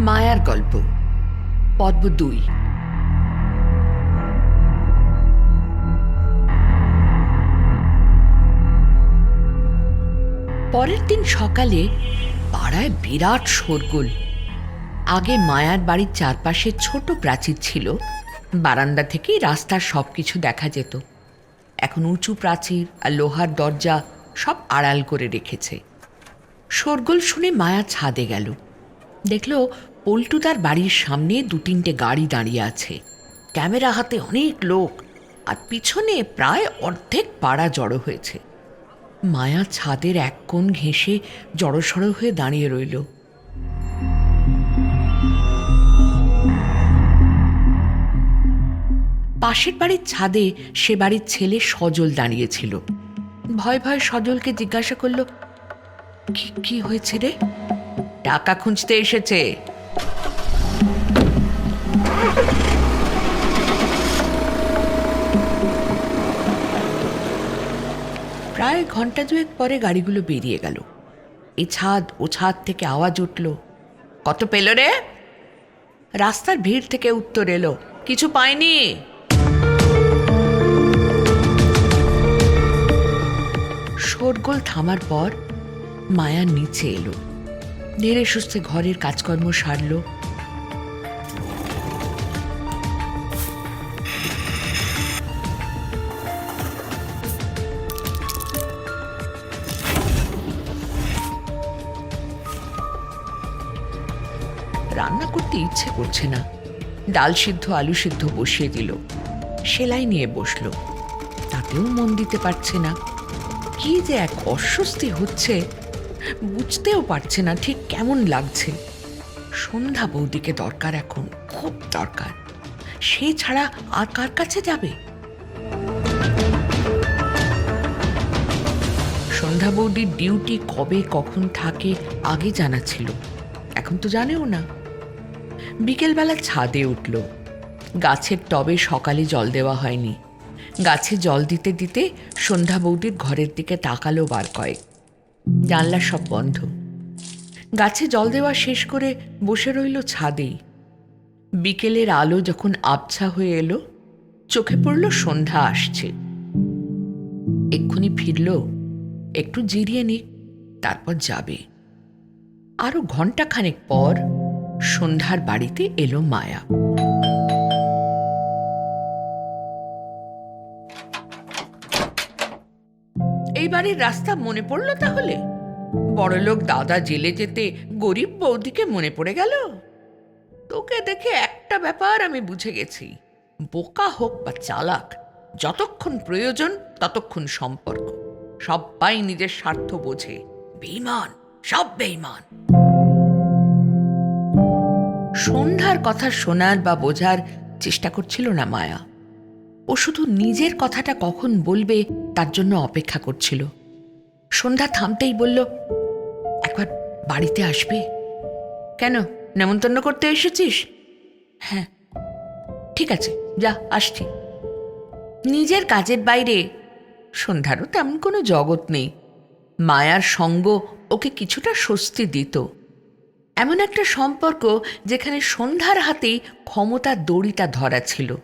মায়ার গল্প পর্ব দুই। পরের দিন সকালে পাড়ায় বিরাট শোরগোল। আগে মায়ার বাড়ির চারপাশে ছোট প্রাচীর ছিল, বারান্দা থেকেই রাস্তার সব কিছু দেখা যেত। এখন উঁচু প্রাচীর আর লোহার দরজা সব আড়াল করে রেখেছে। শোরগোল শুনে মায়া ছাদে গেল। দেখল পল্টুদার বাড়ির সামনে দু তিনটে গাড়ি দাঁড়িয়ে আছে। ক্যামেরা হাতে অনেক লোক, আর পিছনে প্রায় অর্ধেক পাড়া জড়ো হয়েছে। মায়া ছাদের এক কোণ ঘেঁষে জড়সড় হয়ে দাঁড়িয়ে রইল। পাশের বাড়ির ছাদে সে বাড়ির ছেলে সজল দাঁড়িয়েছিল। ভয় ভয় সজলকে জিজ্ঞাসা করল, কি কি হয়েছে রে? টাকা খুঁজতে এসেছে। প্রায় ঘণ্টা দুয়েক পরে গাড়িগুলো বেরিয়ে গেল। এ ছাদ ও ছাদ থেকে আওয়াজ উঠল, কত পেল রে? রাস্তার ভিড় থেকে উত্তর এলো, কিছু পাইনি। শোরগোল থামার পর মায়া নিচে এলো, ধীরে সুস্থে ঘরের কাজকর্ম সারলো ইচ্ছে করছে না। ডাল সিদ্ধ, আলু সিদ্ধ বসিয়ে দিল। সেলাই নিয়ে বসল। তাতেও মন দিতে পারছে না। কি যে এক অস্বস্তি হচ্ছে, বুঝতেও পারছে না ঠিক কেমন লাগছে। সন্ধ্যা বৌদিকে দরকার এখন, খুব দরকার। সে ছাড়া আর কার কাছে যাবে? সন্ধ্যা বৌদির ডিউটি কবে, কখন থাকে, আগে জানা ছিল। এখন তো জানেও না। বিকেলবেলা ছাদে উঠল। গাছের টবে সকালে জল দেওয়া হয়নি। গাছে জল দিতে দিতে সন্ধ্যা বৌদির ঘরের দিকে তাকালো বার কয়েক। জানলা সব বন্ধ। গাছে জল দেওয়া শেষ করে বসে রইল ছাদেই। বিকেলের আলো যখন আবছা হয়ে এলো, চোখে পড়ল সন্ধ্যা আসছে। এক্ষুনি ফিরল, একটু জিরিয়ে নিক, তারপর যাবে। আরও ঘন্টাখানেক পর সন্ধ্যার বাড়িতে এলো মায়া। এই বাড়ির রাস্তা মনে পড়ল তাহলে? বড়লোক দাদা জেলে যেতে গরিব বৌদিকে মনে পড়ে গেল? তোকে দেখে একটা ব্যাপার আমি বুঝে গেছি। বোকা হোক বা চালাক, যতক্ষণ প্রয়োজন ততক্ষণ সম্পর্ক। সবাই নিজের স্বার্থ বোঝে। বেইমান সব বেইমান সন্ধ্যার কথা শোনার বা বোঝার চেষ্টা করছিল না মায়া। ও শুধু নিজের কথাটা কখন বলবে তার জন্য অপেক্ষা করছিল। সন্ধ্যা থামতেই বলল, একবার বাড়িতে আসবে? কেন? নেমন্তন্ন করতে এসেছিস? হ্যাঁ। ঠিক আছে, যা, আসছি। নিজের কাজের বাইরে? সন্ধ্যারও তেমন কোনো জগৎ নেই। মায়ার সঙ্গ ওকে কিছুটা স্বস্তি দিত। এমন একটা সম্পর্ক যেখানে সন্ধ্যার হাতেই ক্ষমতার দড়িটা ধরা ছিল।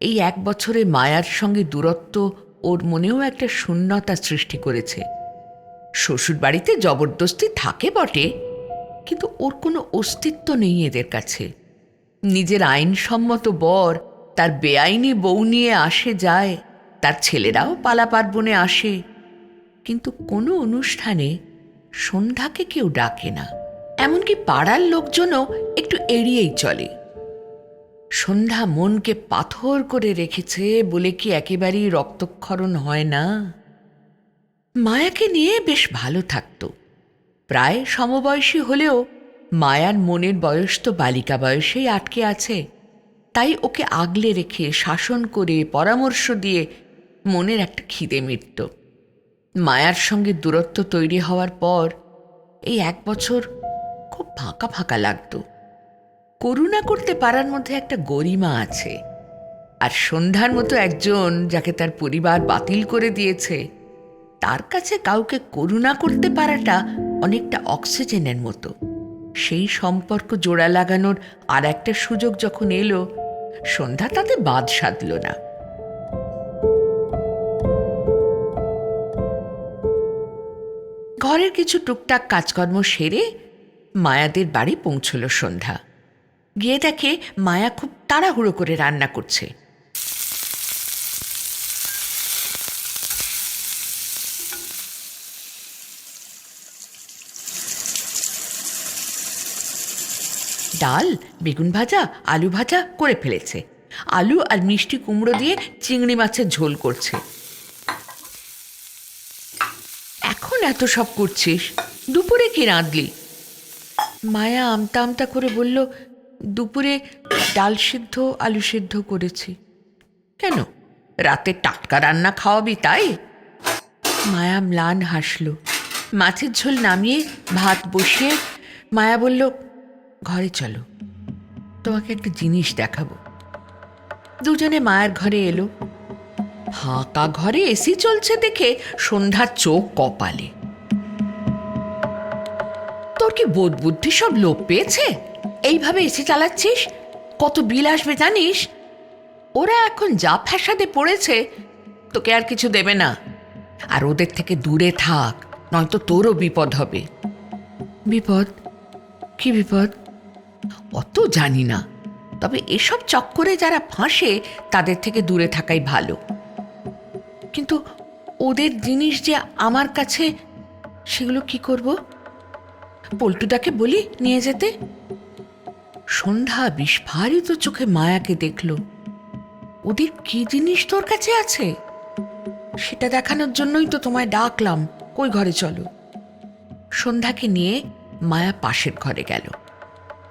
এই এক বছরে মায়ার সঙ্গে দূরত্ব ওর মনেও একটা শূন্যতা সৃষ্টি করেছে। শ্বশুর বাড়িতে জবরদস্তি থাকে বটে, কিন্তু ওর কোনো অস্তিত্ব নেই এদের কাছে। নিজের আইনসম্মত বর, তার বেআইনি বউ নিয়ে আসে যায়, তার ছেলেরাও পালা পার্বণে আসে। কিন্তু কোনো অনুষ্ঠানে সন্ধ্যাকে কেউ ডাকে না। এমনকি পাড়ার লোকজনও একটু এড়িয়েই চলে। সন্ধ্যা মনকে পাথর করে রেখেছে বলে কি একেবারেই রক্তক্ষরণ হয় না? মায়াকে নিয়ে বেশ ভালো থাকত। প্রায় সমবয়সী হলেও মায়ার মনের বয়স তো বালিকা বয়সেই আটকে আছে। তাই ওকে আগলে রেখে শাসন করে পরামর্শ দিয়ে মনের একটা খিদে মিটত। মায়ার সঙ্গে দূরত্ব তৈরি হওয়ার পর এই এক বছর খুব ফাঁকা ফাঁকা লাগতো। করুণা করতে পারার মধ্যে একটা গরিমা আছে। আর সন্ধ্যার মতো একজন যাকে তার পরিবার বাতিল করে দিয়েছে, তার কাছে কাউকে করুণা করতে পারাটা অনেকটা অক্সিজেনের মতো। সেই সম্পর্ক জোড়া লাগানোর আর একটা সুযোগ যখন এলো, সন্ধ্যা তাতে বাদ সাধল না। ঘরের কিছু টুকটাক কাজকর্ম সেরে মায়াদের বাড়ি পৌঁছল সন্ধ্যা। গিয়ে দেখে মায়া খুব তাড়াহুড়ো করে রান্না করছে। ডাল, বেগুন ভাজা, আলু ভাজা করে ফেলেছে। আলু আর মিষ্টি কুমড়ো দিয়ে চিংড়ি মাছের ঝোল করছে। এখন এত সব করছিস? দুপুরে কি রাঁধলি? মায়া আমতা আমতা করে বলল, দুপুরে ডাল সিদ্ধ, আলু সিদ্ধ করেছি। কেন? রাতে টাটকা রান্না খাওয়াবি তাই? মায়া ম্লান হাসল। মাছের ঝোল নামিয়ে ভাত বসিয়ে মায়া বলল, ঘরে চলো, তোমাকে একটা জিনিস দেখাবো। দুজনে মায়ের ঘরে এলো। ফাঁকা ঘরে এসি চলছে দেখে সন্ধ্যার চোখ কপালে। তোর কি বোধ বুদ্ধি সব লোপ পেয়েছে? এইভাবে এসে চালাচ্ছিস? কত বিল আসবে জানিস? ওরা এখন যা ফ্যাসাদে পড়েছে তোকে আর কিছু দেবে না। আর ওদের থেকে দূরে থাক নয়তো তোরও বিপদ হবে। বিপদ? কি বিপদ? অত জানি না। তবে এসব চক্করে যারা ফাঁসে তাদের থেকে দূরে থাকাই ভালো। কিন্তু ওদের জিনিস যে আমার কাছে সেগুলো কি করব? পল্টুদাকে বলি নিয়ে যেতে? সন্ধ্যা বিস্ফারিত চোখে মায়াকে দেখল। ওদের কি জিনিস তোর কাছে আছে? সেটা দেখানোর জন্যই তো তোমায় ডাকলাম। কই ঘরে চলো। সন্ধ্যাকে নিয়ে মায়া পাশের ঘরে গেল।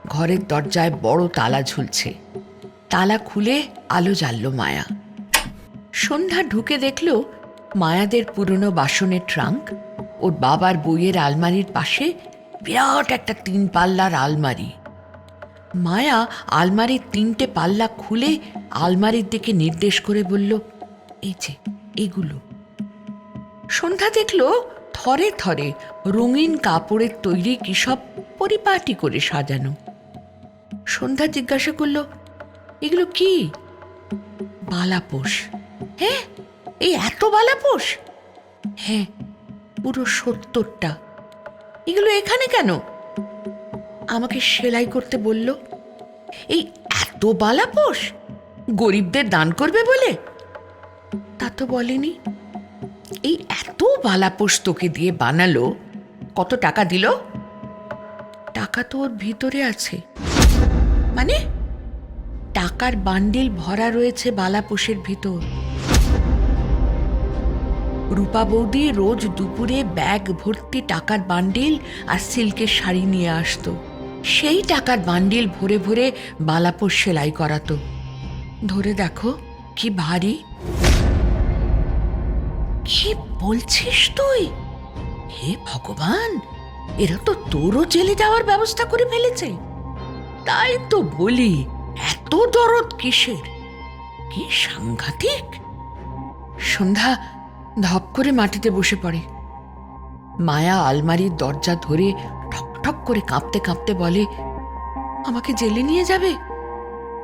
ঘরের দরজায় বড় তালা ঝুলছে। তালা খুলে আলো জ্বালল মায়া। সন্ধ্যা ঢুকে দেখল মায়াদের পুরনো বাসনের ট্রাঙ্ক ওর বাবার বইয়ের আলমারির পাশে বিরাট একটা তিন পাল্লার আলমারি। মায়া আলমারির তিনটে পাল্লা খুলে আলমারির দিকে নির্দেশ করে বলল, এই যে, এগুলো। সন্ধ্যা দেখল থরে থরে রঙিন কাপড়ের তৈরি কি সব পরিপাটি করে সাজানো। সন্ধ্যা জিজ্ঞাসা করল, এগুলো কি? বালাপোষ হ্যাঁ এই এত বালাপোষ হ্যাঁ পুরো সত্তরটা। এগুলো এখানে কেন? আমাকে সেলাই করতে বলল। এই এত বালাপোষ গরিবদের দান করবে বলে? তা তো বলেনি। এই এত বালাপোষ তোকে দিয়ে বানালো, কত টাকা দিল? টাকা তো ওর ভিতরে আছে। মানে? টাকার বান্ডিল ভরা রয়েছে বালাপোষের ভিতর। রূপা বৌদি রোজ দুপুরে ব্যাগ ভর্তি টাকার বান্ডিল আর সিল্কের শাড়ি নিয়ে আসতো। সেই টাকার বান্ডিল ভরে ভরে বালাপোষ সেলাই করাতো। ধরে দেখো, কি ভারী। কি বলছিস তুই? হে ভগবান, এরা তো তোরও জেলে যাওয়ার ব্যবস্থা করে ফেলেছে। তাই তো বলি, এত দরদ কিসের? কি সাংঘাতিক? সন্ধ্যা ধপ করে মাটিতে বসে পড়ে। মায়া আলমারির দরজা ধরে ঠক ঠক করে কাঁপতে কাঁপতে বলে, আমাকে জেলে নিয়ে যাবে?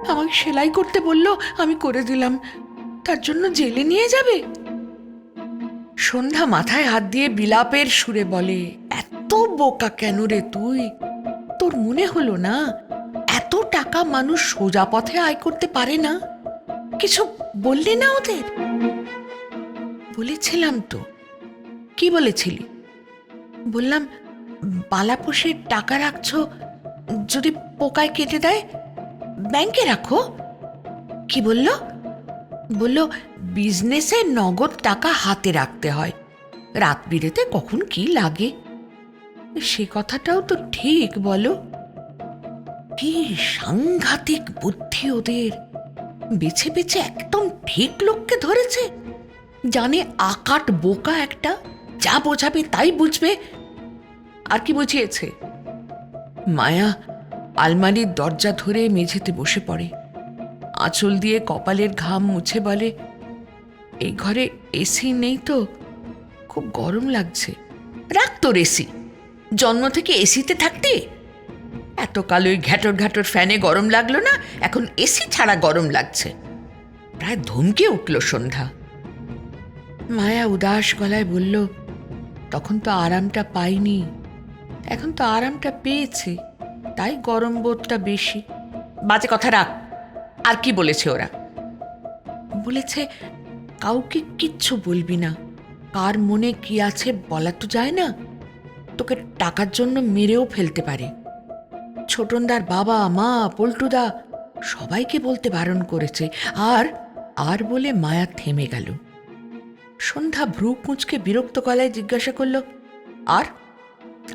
আমাকে সেলাই করতে বলল, আমি করে দিলাম। তার জন্য জেলে নিয়ে যাবে? সন্ধ্যা মাথায় হাত দিয়ে বিলাপের সুরে বলে, এত বোকা কেন রে তুই? তোর মনে হলো না? এত টাকা মানুষ সোজা পথে আয় করতে পারে না? কিছু বললি না ওদের? বলেছিলাম তো। কি বলেছিলি? বললাম বালাপোষের টাকা রাখছো, যদি পোকায় কেটে দেয়, ব্যাংকে রাখো। কি বলল? বলল, বিজনেসে নগদ টাকা হাতে রাখতে হয়। রাত বিরেতে কখন কি লাগে? সে কথাটাও তো ঠিক, বলো। কি সাংঘাতিক বুদ্ধি ওদের। বেছে বেছে একদম ঠিক লোককে ধরেছে। জানে আকাট বোকা একটা? যা বোঝাবে তাই বুঝবে। আর কি বুঝিয়েছে? মায়া আলমারির দরজা ধরে মেঝেতে বসে পড়ে। আঁচল দিয়ে কপালের ঘাম মুছে বলে, এই ঘরে এসি নেই তো? খুব গরম লাগছে। রাখ তোর এসি জন্ম থেকে এসিতে থাকতে? এতকাল ওই ঘ্যাটর ঘ্যাটর ফ্যানে গরম লাগল না? এখন এসি ছাড়া গরম লাগছে। প্রায় ধমকে উঠল সন্ধ্যা। মায়া উদাস গলায় বলল তখন তো আরামটা পাইনি। এখন তো আরামটা পেয়েছি। তাই গরম বোধটা বেশি। বাজে কথা রাখ আর কি বলেছে ওরা? বলেছে কাউকে কিচ্ছু বলবি না। কার মনে কি আছে বলা তো যায় না। তোকে টাকার জন্য মেরেও ফেলতে পারে। ছোটনদার বাবা মা পল্টুদা সবাইকে বলতে বারণ করেছে। আর আর বলে মায়া থেমে গেল। সন্ধ্যা ভ্রু কুঁচকে বিরক্ত গলায় জিজ্ঞাসা করল, আর?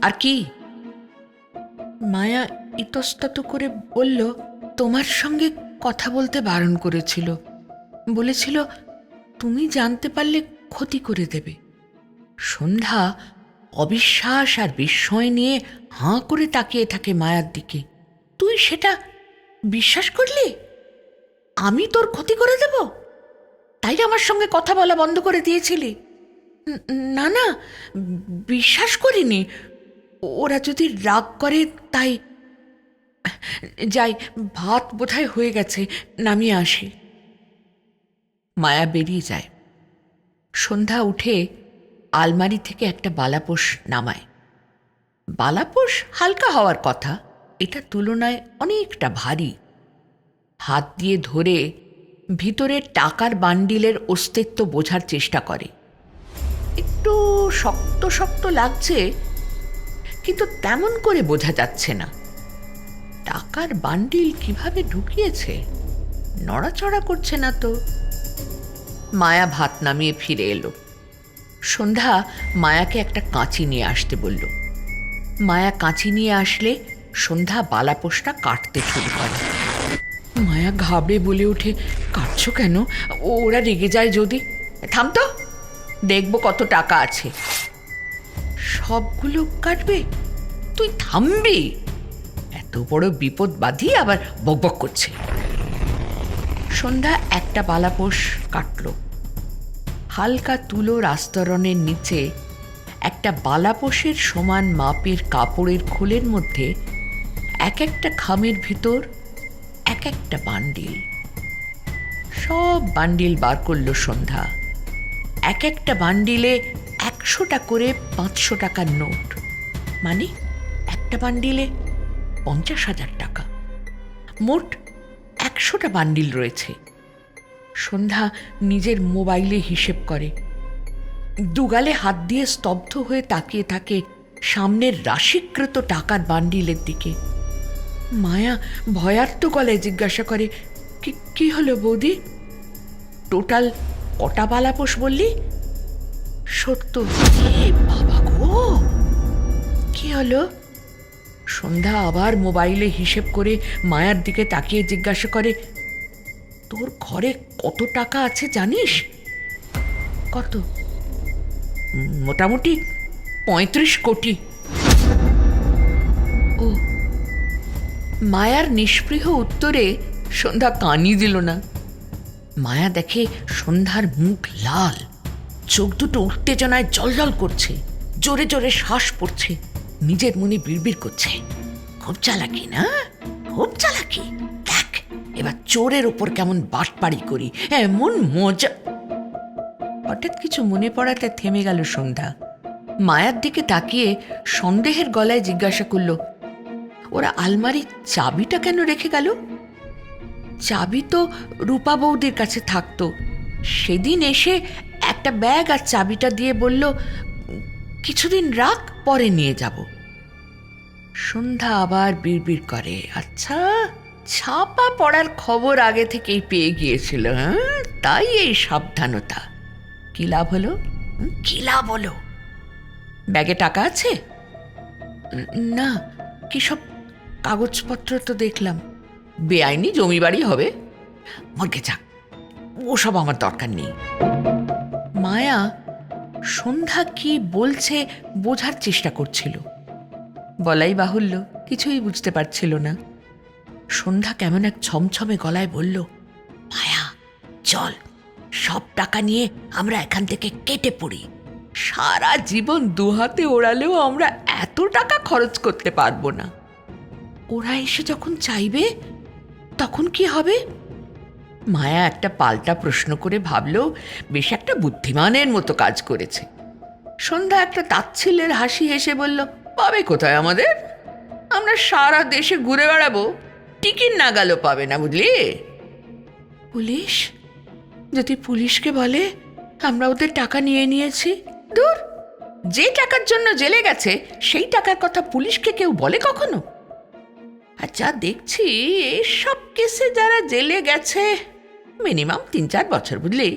আর কি? মায়া ইতস্তত করে বলল, তোমার সঙ্গে কথা বলতে বারণ করেছিল। বলেছিল, তুমি জানতে পারলে ক্ষতি করে দেবে। সন্ধ্যা অবিশ্বাস আর বিস্ময় নিয়ে হাঁ করে তাকিয়ে থাকে মায়ার দিকে। তুই সেটা বিশ্বাস করলি? আমি তোর ক্ষতি করে দেব? তাই আমার সঙ্গে কথা বলা বন্ধ করে দিয়েছিলি? না না, বিশ্বাস করিনি। ওরা যদি রাগ করে, তাই। যাই, ভাত বোধহয় হয়ে গেছে, নামিয়ে আসি। মায়া বেরিয়ে যায়। সন্ধ্যা উঠে আলমারি থেকে একটা বালাপোষ নামায়। বালাপোষ হালকা হওয়ার কথা, এটা তুলনায় অনেকটা ভারী। হাত দিয়ে ধরে ভিতরে টাকার বান্ডিলের অস্তিত্ব বোঝার চেষ্টা করে। একটু শক্ত শক্ত লাগছে, কিন্তু তেমন করে বোঝা যাচ্ছে না। টাকার বান্ডিল কীভাবে ঢুকিয়েছে, নড়াচড়া করছে না তো। মায়া ভাত নামিয়ে ফিরে এলো। সন্ধ্যা মায়াকে একটা কাঁচি নিয়ে আসতে বলল। মায়া কাঁচি নিয়ে আসলে সন্ধ্যা বালাপোষটা কাটতে শুরু করে। মায়া ঘাবড়ে বলে ওঠে কাটছো কেন? ওরা রেগে যায় যদি। থাম তো, দেখব কত টাকা আছে। সবগুলো কাটবে? তুই থামবি? এত বড় বিপদ বাঁধিয়ে আবার বকবক করছে। সন্ধ্যা একটা বালাপোষ কাটল। হালকা তুলোর আস্তরণের নিচে একটা বালাপোষের সমান মাপের কাপড়ের খোলের মধ্যে এক একটা খামের ভিতর এক একটা বান্ডিল। সব বান্ডিল বার করল সন্ধ্যা। এক একটা বান্ডিলে একশোটা করে পাঁচশো টাকার নোট। মানে একটা বান্ডিলে পঞ্চাশ হাজার টাকা। মোট একশোটা বান্ডিল রয়েছে। সন্ধ্যা নিজের মোবাইলে হিসেব করে। দুগালে হাত দিয়ে স্তব্ধ হয়ে তাকিয়ে থাকে সামনের রাশিকৃত টাকার বান্ডিলের দিকে। মায়া ভয়ার্ত গলায় জিজ্ঞাসা করে, কি কি হলো বৌদি? টোটাল কটা বালাপোষ বললি? সত্য বাবা গো! কি হলো? সন্ধ্যা আবার মোবাইলে হিসেব করে মায়ার দিকে তাকিয়ে জিজ্ঞাসা করে, তোর ঘরে কত টাকা আছে জানিস? কত? মোটামুটি পঁয়ত্রিশ কোটি। মায়ার নিষ্পৃহ উত্তরে সন্ধ্যা কানি দিল না। মায়া দেখে সন্ধ্যার মুখ লাল, চোখ দুটো উত্তেজনায় জলজল করছে, জোরে জোরে শ্বাস পড়ছে, নিজের মনে বিড়বিড় করছে। খুব চালাকি না? খুব চালাকি। দেখ, এবার চোরের ওপর কেমন বাটপাড়ি করি, এমন মজা। হঠাৎ কিছু মনে পড়াতে থেমে গেল সন্ধ্যা। মায়ার দিকে তাকিয়ে সন্দেহের গলায় জিজ্ঞাসা করল ওরা আলমারির চাবিটা কেন রেখে গেল? চাবি তো রূপা বৌদির কাছে থাকতো। সেদিন এসে একটা ব্যাগ আর চাবিটা দিয়ে বলল, কিছুদিন রাখ, পরে নিয়ে যাব। সন্ধ্যা আবার বিড়বিড় করে আচ্ছা ছাপা পড়ার খবর আগে থেকেই পেয়ে গিয়েছিল হ্যাঁ? তাই এই সাবধানতা। কি লাভ হলো? কি লাভ হলো? ব্যাগে টাকা আছে? না, কি সব কাগজপত্র তো দেখলাম। বেআইনি জমি বাড়ি হবে। মর্গে যাক, ওসব আমার দরকার নেই। মায়া সন্ধ্যা কি বলছে বোঝার চেষ্টা করছিল। বলাই বাহুল্য, কিছুই বুঝতে পারছিল না। সন্ধ্যা কেমন এক ছমছমে গলায় বলল, মায়া, চল, সব টাকা নিয়ে আমরা এখান থেকে কেটে পড়ি। সারা জীবন দুহাতে ওড়ালেও আমরা এত টাকা খরচ করতে পারব না। ওরা এসে যখন চাইবে, তখন কি হবে? মায়া একটা পাল্টা প্রশ্ন করে ভাবলো বেশ একটা বুদ্ধিমানের মতো কাজ করেছে। সন্ধ্যা একটা তাচ্ছিল্যের হাসি হেসে বলল, পাবে কোথায় আমাদের? আমরা সারা দেশে ঘুরে বেড়াবো, টিকিট নাগালও পাবে না বুঝলি? পুলিশ? যদি পুলিশকে বলে, আমরা ওদের টাকা নিয়ে নিয়েছি? দূর! যে টাকার জন্য জেলে গেছে, সেই টাকার কথা পুলিশকে কেউ বলে কখনো? আচ্ছা দেখছি সব কেসে যারা জেলে গেছে, মিনিমাম তিন চার বছর বুঝলি।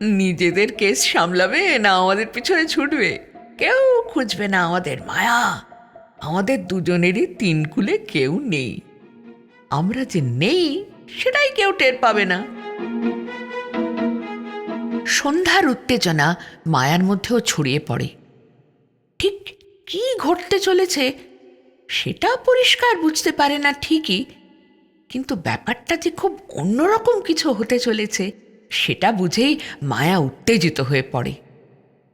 নিজেদের কেস সামলাবে না আমাদের পিছনে ছুটবে। কেউ খুঁজবে না আমাদের মায়া। আমাদের দুজনেরই তিন কুলে কেউ নেই। আমরা যে নেই, সেটাই কেউ টের পাবে না। সন্ধ্যার উত্তেজনা মায়ার মধ্যেও ছড়িয়ে পড়ে। ঠিক কি ঘটতে চলেছে সেটা পরিষ্কার বুঝতে পারে না ঠিকই, কিন্তু ব্যাপারটা যে খুব অন্যরকম কিছু হতে চলেছে, সেটা বুঝেই মায়া উত্তেজিত হয়ে পড়ে।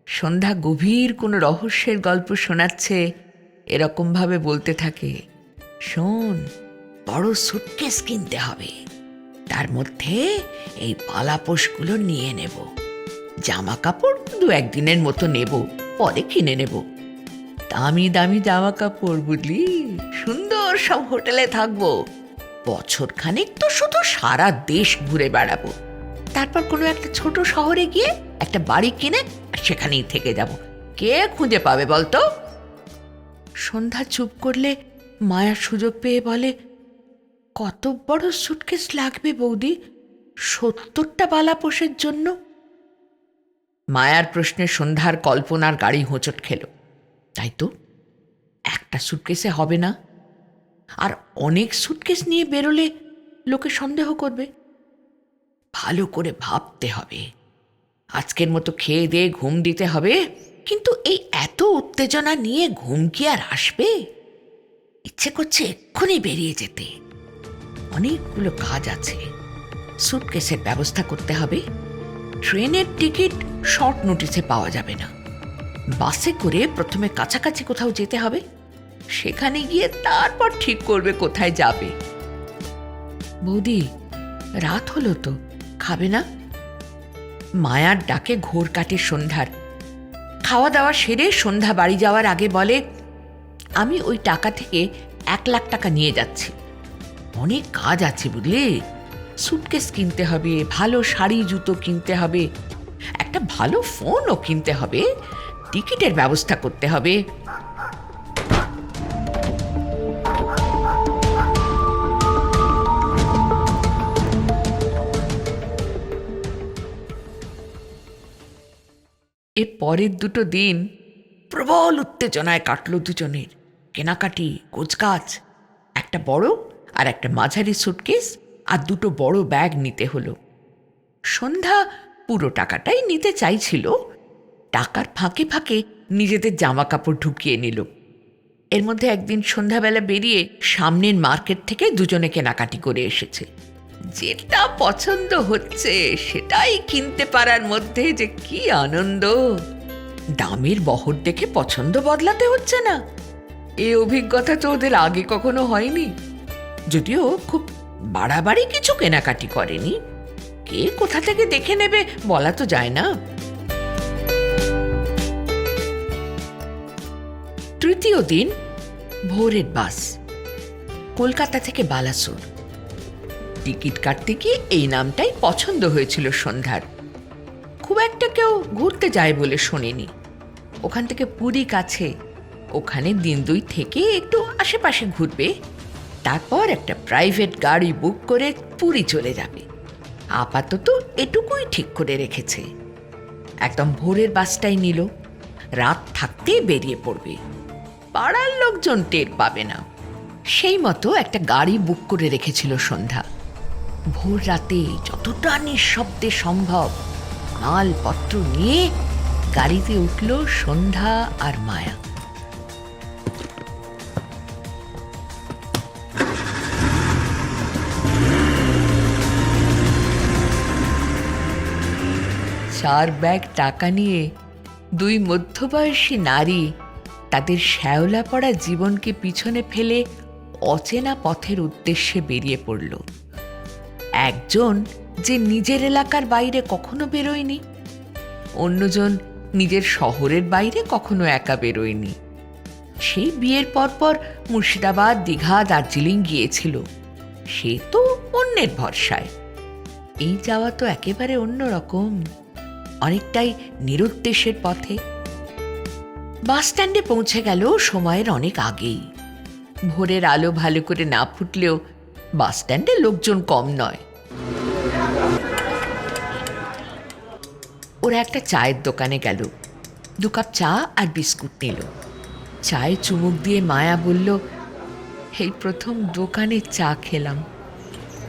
সন্ধ্যা গভীর কোনো রহস্যের গল্প শোনাচ্ছে, এরকমভাবে বলতে থাকে, শোন, বড় সুটকেস কিনতে হবে, তার মধ্যে এই পালাপোষগুলো নিয়ে নেব জামা কাপড় দু একদিনের মতো নেব, পরে কিনে নেব। দামি দামি জামা কাপড় বুঝলি? সুন্দর সব হোটেলে থাকব। বছর খানিক তো শুধু সারা দেশ ঘুরে বেড়াবো। তারপর কোনো একটা ছোট শহরে গিয়ে একটা বাড়ি কিনে সেখানেই থেকে যাব। কে খুঁজে পাবে বলতো? সন্ধ্যা চুপ করলে মায়া সুযোগ পেয়ে বলে, কত বড় সুটকেস লাগবে বৌদি? সত্তরটা বালা পোষের জন্য? মায়ার প্রশ্নে সন্ধ্যার কল্পনার গাড়ি হোঁচট খেল। তাই তো? একটা সুটকেসে হবে না? আর অনেক সুটকেস নিয়ে বেরোলে লোকে সন্দেহ করবে। ভালো করে ভাবতে হবে। আজকের মতো খেয়ে দিয়ে ঘুম দিতে হবে, কিন্তু এই এত উত্তেজনা নিয়ে ঘুম কি আর আসবে? ইচ্ছে করছে এক্ষুনি বেরিয়ে যেতে। অনেকগুলো কাজ আছে। সুটকেসের ব্যবস্থা করতে হবে। ট্রেনের টিকিট শর্ট নোটিসে পাওয়া যাবে না। বাসে করে প্রথমে কাছাকাছি কোথাও যেতে হবে। সেখানে গিয়ে তারপর ঠিক করবে কোথায় যাবে। বৌদি, রাত হলো তো, খাবে না? মায়ার ডাকে ঘোর কাটে সন্ধ্যার। খাওয়া দাওয়া সেরে সন্ধ্যা বাড়ি যাওয়ার আগে বলে, আমি ওই টাকা থেকে এক লাখ টাকা নিয়ে যাচ্ছি। অনেক কাজ আছে বুঝলি। সুটকেস কিনতে হবে, ভালো শাড়ি, জুতো কিনতে হবে, একটা ভালো ফোনও কিনতে হবে টিকিটের ব্যবস্থা করতে হবে। এর পরের দুটো দিন প্রবল উত্তেজনায় কাটল দুজনের। কেনাকাটি, গোছগাছ, একটা বড় আর একটা মাঝারি সুটকেস আর দুটো বড় ব্যাগ নিতে হলো। সন্ধ্যা পুরো টাকাটাই নিতে চাইছিল টাকার ফাঁকে ফাঁকে নিজেদের জামা কাপড় ঢুকিয়ে নিল। এর মধ্যে একদিন সন্ধ্যাবেলা বেরিয়ে সামনের মার্কেট থেকে দুজনে কেনাকাটি করে এসেছে। যেটা পছন্দ হচ্ছে, সেটাই কিনতে পারার মধ্যে যে কি আনন্দ। দামের বহর দেখে পছন্দ বদলাতে হচ্ছে না। এ অভিজ্ঞতা তো ওদের আগে কখনো হয়নি। যদিও খুব বাড়াবাড়ি কিছু কেনাকাটি করেনি। কে কোথা থেকে দেখে নেবে বলা তো যায় না। তৃতীয় দিন ভোরের বাস, কলকাতা থেকে বালাসোর। টিকিট কাটতে গিয়ে এই নামটাই পছন্দ হয়েছিল সন্ধ্যার। খুব একটা কেউ ঘুরতে যায় বলে শোনেনি। ওখান থেকে পুরী কাছে, ওখানে দিন দুই থেকে একটু আশেপাশে ঘুরবে, তারপর একটা প্রাইভেট গাড়ি বুক করে পুরী চলে যাবে। আপাতত এটুকুই ঠিক করে রেখেছে। একদম ভোরের বাসটাই নিল। রাত থাকতেই বেরিয়ে পড়বে। পাড়ার লোকজন টের পাবে না। সেই মতো একটা গাড়ি বুক করে রেখেছিল সন্ধ্যা। ভোর রাতে যতটা নিঃশব্দে সম্ভব মালপত্র নিয়ে গাড়িতে উঠল সন্ধ্যা আর মায়া। চার ব্যাগ টাকা নিয়ে দুই মধ্যবয়সী নারী তাদের শ্যাওলা পড়া জীবনকে পিছনে ফেলে অচেনা পথের উদ্দেশ্যে বেরিয়ে পড়ল। একজন যে নিজের এলাকার বাইরে কখনো বেরোয়নি, অন্যজন নিজের শহরের বাইরে কখনো একা বেরোয়নি। সেই বিয়ের পরপর মুর্শিদাবাদ, দীঘা, দার্জিলিং গিয়েছিল। সে তো অন্যের ভরসায়। এই যাওয়া তো একেবারে অন্যরকম, অনেকটাই নিরুদ্দেশের পথে। বাস স্ট্যান্ডে পৌঁছে গেল সময়ের অনেক আগেই। ভোরের আলো ভালো করে না ফুটলেও বাস স্ট্যান্ডে লোকজন কম নয়। ওরা একটা চায়ের দোকানে গেল। দু কাপ চা আর বিস্কুট নিল। চায়ে চুমুক দিয়ে মায়া বলল, এই প্রথম দোকানে চা খেলাম।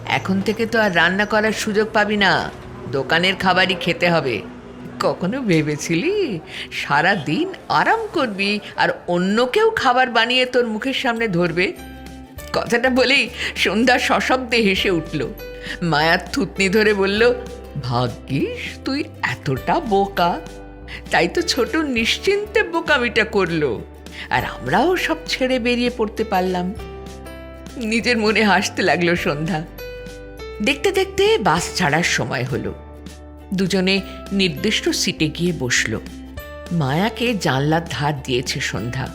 এখন থেকে তো আর রান্না করার সুযোগ পাবি না। দোকানের খাবারই খেতে হবে। কখনো ভেবেছিলি? সারা দিন আরাম করবি আর অন্য কেউ খাবার বানিয়ে তোর মুখের সামনে ধরবে? কথাটা বলেই সন্ধ্যা সশব্দে হেসে উঠল। মায়ার থুতনি ধরে বলল, ভাগ্যিস, তুই এতটা বোকা। তাই তো ছোট নিশ্চিন্তে বোকামিটা করল। আর আমরাও সব ছেড়ে বেরিয়ে পড়তে পারলাম। নিজের মনে হাসতে লাগল সন্ধ্যা। দেখতে দেখতে বাস ছাড়ার সময় হলো। দুজনে নির্দিষ্ট সিটে গিয়ে বসল। মায়াকে জানলার ধার দিয়েছে সন্ধ্যা।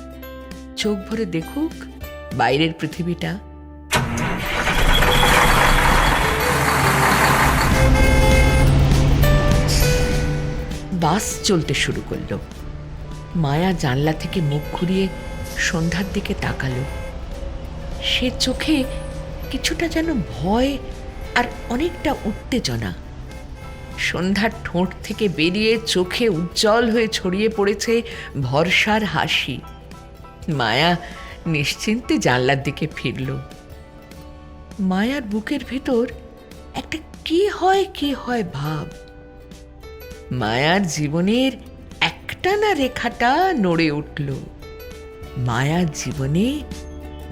চোখ ভরে দেখুক বাইরের পৃথিবীটা। বাস চলতে শুরু করল। মায়া জানলা থেকে মুখ ঘুরিয়ে সন্ধ্যার দিকে তাকালো। সে চোখে কিছুটা যেন ভয় আর অনেকটা উত্তেজনা। সন্ধ্যার ঠোঁট থেকে বেরিয়ে চোখে উজ্জ্বল হয়ে ছড়িয়ে পড়েছে ভরসার হাসি। মায়া নিশ্চিন্তে জানলার দিকে ফিরল। মায়ার বুকের ভেতর একটা কি হয় কি হয় ভাব। মায়ার জীবনের একটানা রেখাটা নড়ে উঠল। মায়ার জীবনে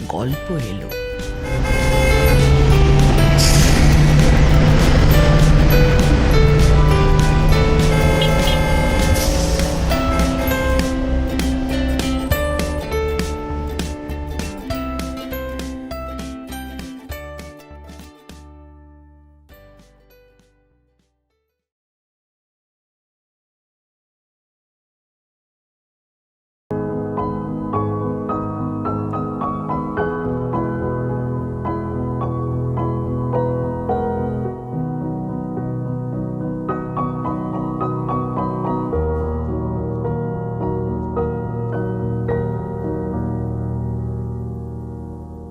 গল্প এলো।